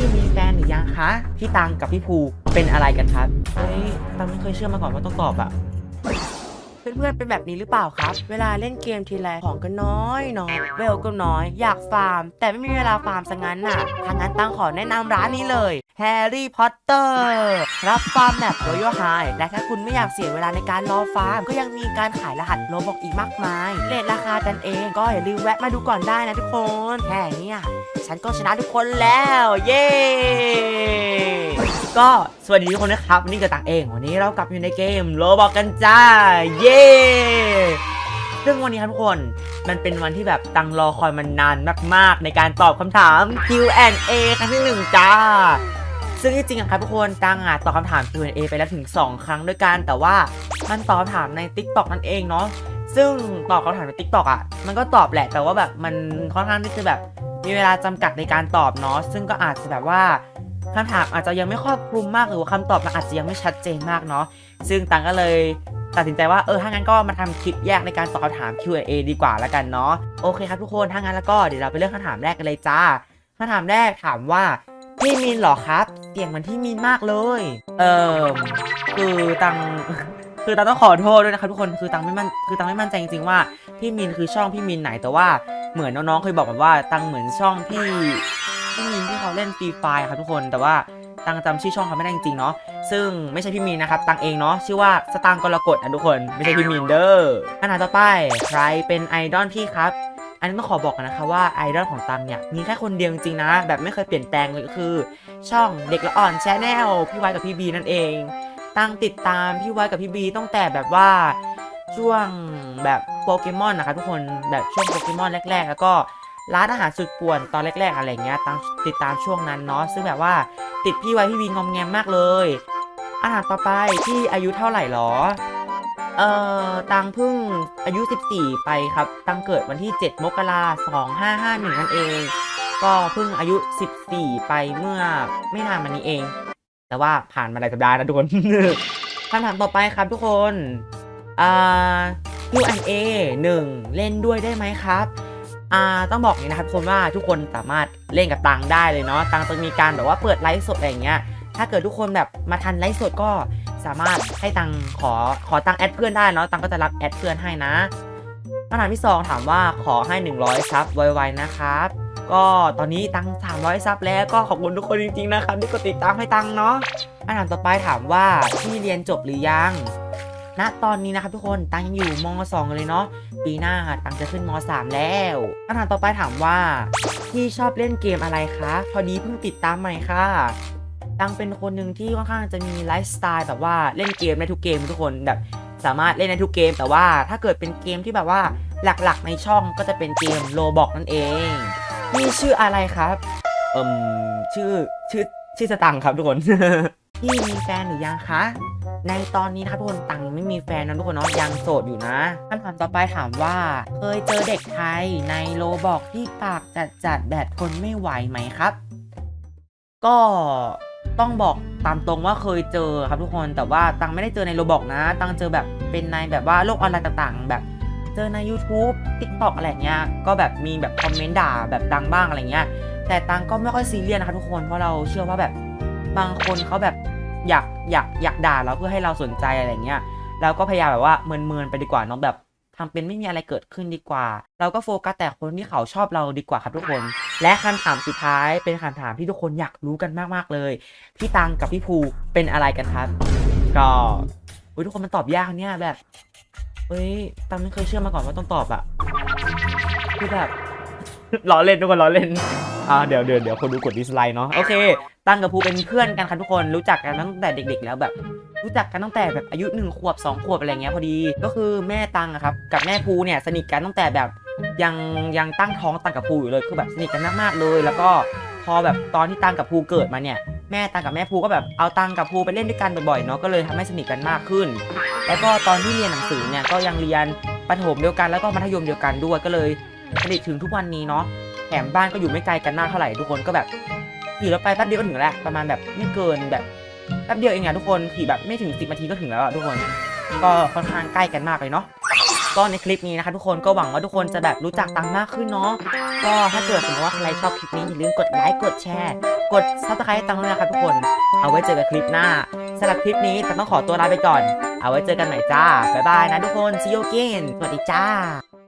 พี่มีแฟนหรือยังคะ พี่ตังกับพี่ภูเป็นอะไรกันครับ เฮ้ยตังไม่เคยเชื่อมาก่อนว่าต้องตอบอะเพื่อนๆ เป็นแบบนี้หรือเปล่าครับ เวลาเล่นเกมทีไรของก็น้อยน้อยเวลก็น้อย อยากฟาร์ม แต่ไม่มีเวลาฟาร์มซะงั้นน่ะ ทางนั้นตั้งขอแนะนำร้านนี้เลยแฮร์รี่พอตเตอร์ รับฟาร์มแบบโรยัลไฮและถ้าคุณไม่อยากเสียเวลาในการรอฟาร์ม ก็ยังมีการขายรหัสโลบอกอีกมากมาย เลทราคากันเอง ก็อย่าลืมแวะมาดูก่อนได้นะทุกคน แค่เนี้ย ฉันก็ชนะทุกคนแล้ว เย้ก็สวัสดีทุกคนนะครับวันนี่กับตังเองวันนี้เรากลับอยู่ในเกมโลบอกกันจ้า เย้ซึ่งวันนี้ครับทุกคนมันเป็นวันที่แบบตังรอคอยมันนานมากๆ ในการตอบคำถาม Q&A ครั้งที่หนึ่งจ้าซึ่งจริงอะครับทุกคนตังอะตอบคำถาม Q&A ไปแล้วถึง 2 ครั้งด้วยกัน แต่ว่ามันตอบคำถามใน TikTok นั่นเองเนาะซึ่งตอบคำถามใน TikTok อะมันก็ตอบแหละแต่ว่าแบบมันค่อนข้างที่จะแบบ มีเวลาจำกัดในการตอบเนาะซึ่งก็อาจจะแบบว่าคำถามอาจจะยังไม่ครอบคลุมมากหรือว่าคำตอบมันอาจจะยังไม่ชัดเจนมากเนาะซึ่งตังก็เลยตัดสินใจว่าเออถ้างั้นก็มาทำคลิปแยกในการตอบคำถาม Q&A ดีกว่าแล้วกันเนาะโอเคครับทุกคนถ้างั้นแล้วก็เดี๋ยวเราไปเริ่มคำถามแรกกันเลยจ้าคำถามแรกถามว่าพี่มินเหรอครับเสียงมันที่มินมากเลย เออคือตังคือตังต้องขอโทษด้วยนะครับทุกคนคือตังไม่มั่นคือตังไม่มั่นใจจริงๆว่าพี่มินคือช่องพี่มินไหนแต่ว่า เหมือนน้องๆเคยบอกกันว่าตังเหมือนช่องพี่พี่มีนที่เขาเล่นฟรีไฟครับทุกคนแต่ว่าตังจำชื่อช่องเขาไม่ได้จริงๆเนาะซึ่งไม่ใช่พี่มีนนะครับตังเองเนาะชื่อว่าสตางกรกฎนะทุกคนไม่ใช่พี่มีนเด้อคำถามต่อไปใครเป็นไอดอลพี่ครับอันนี้ต้องขอบอกกันนะคะว่าไอดอลของตังเนี่ยมีแค่คนเดียวจริงๆนะ แบบไม่เคยเปลี่ยนแปลงเลยก็คือ ช่องเด็กละอ่อนแชนแนลพี่ไวกับพี่บีนั่นเอง ตั้งติดตามพี่ไวกับพี่บีตั้งแต่แบบว่า ช่วงแบบโปเกมอนนะครับทุกคนแบบช่วงโปเกมอนแรก ๆ แล้วก็ร้านอาหารสุดป่วนตอนแรก ๆ อะไรเงี้ยตังติดตามช่วงนั้นเนาะซึ่งแบบว่าติดพี่ไว้พี่วีงอมแงมมากเลย อาหารต่อไปที่อายุเท่าไหร่หรอเอ่อตังพิ่งอายุ 14 ไปครับ ตังเกิดวันที่ 7 มกราคม2551 นั่นเอง ก็เพิ่งอายุ 14 ไปเมื่อไม่นานมานี้เอง แต่ว่าผ่านมาหลายสัปดาห์นะทุกคนคำถามต่อไปครับทุกคน อ่า Q&A 1 เล่นด้วยได้ไหมครับอ่าต้องบอกอย่างนี้นะครับทุกคนว่าทุกคนสามารถเล่นกับตังได้เลยเนาะตังจะมีการแบบว่าเปิดไลฟ์สดอะไรอย่างเงี้ยถ้าเกิดทุกคนแบบมาทันไลฟ์สดก็สามารถให้ตังขอขอตังแอดเพื่อนได้เนาะตังก็จะรับแอดเพื่อนให้นะคำถามที่2ถามว่าขอให้ 100 ซับไวๆนะครับ ก็ตอนนี้ตัง300 ซับแล้วก็ขอบคุณทุกคนจริงๆนะครับที่กดติดตามให้ตังเนาะคำถามต่อไปถามว่าพี่เรียนจบหรือยัง ณตอนนี้นะครับทุกคนตังยังอยู่ม .2 กันเลยเนาะปีหน้าตังจะขึ้นม .3 แล้วคำถามต่อไปถามว่าพี่ชอบเล่นเกมอะไรคะพอดีเพิ่งติดตามใหม่ค่ะตังเป็นคนหนึ่งที่ค่อนข้างจะมีไลฟ์สไตล์แบบว่าเล่นเกมได้ทุกเกมทุกคนแบบสามารถเล่นได้ทุกเกม แต่ว่าถ้าเกิดเป็นเกมที่แบบว่าหลักๆในช่องก็จะเป็นเกมโลบอกนั่นเองพี่ชื่ออะไรครับเอิมชื่อชื่อชื่อสตังค์ครับทุกคนพี่มีแฟนหรือยังคะ ในตอนนี้นะครับทุกคนตังไม่มีแฟนนะทุกคนเนาะยังโสดอยู่นะคำถามต่อไปถามว่า เคยเจอเด็กไทยในโลบอกที่ปากจัดจัดแบบทนไม่ไหวไหมครับ ก็ต้องบอกตามตรงว่าเคยเจอครับทุกคนแต่ว่าตังไม่ได้เจอในโลบอกนะ ตังเจอแบบเป็นในแบบว่าโลกออนไลน์ต่างๆ แบบเจอใน YouTube TikTok อะไรเงี้ยก็แบบมีแบบคอมเมนต์ด่าแบบดังบ้างอะไรเงี้ยแต่ตังก็ไม่ค่อยซีเรียสนะครับทุกคนเพราะเราเชื่อว่าแบบบางคนเขาแบบ อยากอยากอยากด่าเราเพื่อให้เราสนใจอะไรเงี้ยเราก็พยายามแบบว่าเมินๆไปดีกว่าเน้องแบบทำเป็นไม่มีอะไรเกิดขึ้นดีกว่า เราก็โฟกัสแต่คนที่เขาชอบเราดีกว่าครับทุกคน และคำถามสุดท้ายเป็นคำถามที่ทุกคนอยากรู้กันมากๆเลย พี่ตังกับพี่ภูเป็นอะไรกันครับ ก็อุ๊ยทุกคนมันตอบยากเนี่ยแบบเฮ้ยตังไม่เคยเชื่อมาก่อนว่าต้องตอบอะคือแบบล้อเล่นทุกคนล้อเล่นอ่าเดี๋ยวเดี๋ยวเดี๋ยวคนดูกดดิสไลค์เนาะโอเค ตั้งกับภูเป็นเพื่อนกันครับทุกคนรู้จักกันตั้งแต่เด็ก ๆ แล้วแบบ รู้จักกันตั้งแต่แบบอายุหนึ่งขวบสองขวบอะไรเงี้ยพอดี ก็คือแม่ตังอะครับกับแม่ภูเนี่ยสนิทกันตั้งแต่แบบยังยังตั้งท้องตังกับภูอยู่เลยคือแบบสนิทกันมากๆเลย แล้วก็พอแบบตอนที่ตังกับภูเกิดมาเนี่ยแม่ตังกับแม่ภูก็แบบเอาตังกับภูไปเล่นด้วยกันบ่อยๆเนาะก็เลยทำให้สนิทกันมากขึ้น แล้วก็ตอนที่เรียนหนังสือเนี่ยก็ยังเรียนประถมเดียวกันแล้วก็มัธยมเดียวกันด้วยก็เลยสนิทถึงทุกวันนี้เนาะแถมบ้านก็อยู่ไม่ไกลกันมากเท่าไหร่ทุกคนก็แบบ ขี่รถไปแป๊บเดียวก็ถึงแล้วประมาณแบบไม่เกินแบบแป๊บเดียวเองอะทุกคนขี่แบบไม่ถึง 10นาทีก็ถึงแล้วอะทุกคน ก็ค่อนข้างใกล้กันมากเลยเนาะก็ในคลิปนี้นะคะทุกคนก็หวังว่าทุกคนจะแบบรู้จักตังมากขึ้นเนาะก็ถ้าเกิดสมมติว่าใครชอบคลิปนี้อย่าลืมกดไลค์กดแชร์ กด subscribe ให้ตังด้วยนะครับทุกคนเอาไว้เจอกันคลิปหน้าสำหรับคลิปนี้ตังต้องขอตัวลาไปก่อน เอาไว้เจอกันใหม่จ้าบ๊ายบายนะทุกคน see you again สวัสดีจ้า